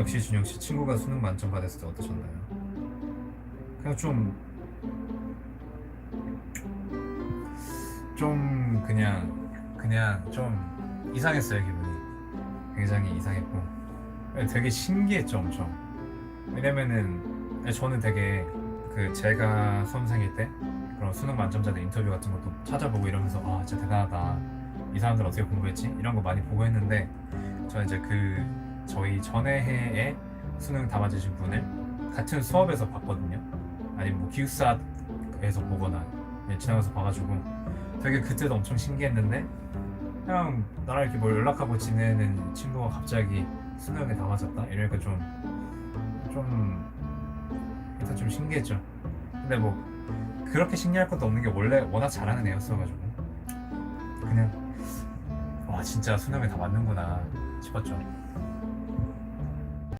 역시 준영 씨 친구가 수능 만점 받았을 때 어떠셨나요? 그냥 좀 좀 그냥 그냥 좀 이상했어요 기분이. 굉장히 이상했고. 되게 신기했죠 엄청. 왜냐면은 저는 되게 그 제가 수험생일 때 그런 수능 만점자들 인터뷰 같은 것도 찾아보고 이러면서 아 진짜 대단하다. 이 사람들 어떻게 공부했지? 이런 거 많이 보고 했는데 저는 이제 그 저희 전에 해에 수능 다 맞으신 분을 같은 수업에서 봤거든요. 아니면 뭐 기숙사에서 보거나 그냥 지나가서 봐가지고 되게 그때도 엄청 신기했는데 그냥 나랑 이렇게 뭐 연락하고 지내는 친구가 갑자기 수능에 다 맞았다? 이러니까 좀좀 일단 좀 신기했죠. 근데 뭐 그렇게 신기할 것도 없는 게 원래 워낙 잘하는 애였어가지고 그냥 와 진짜 수능에 다 맞는구나 싶었죠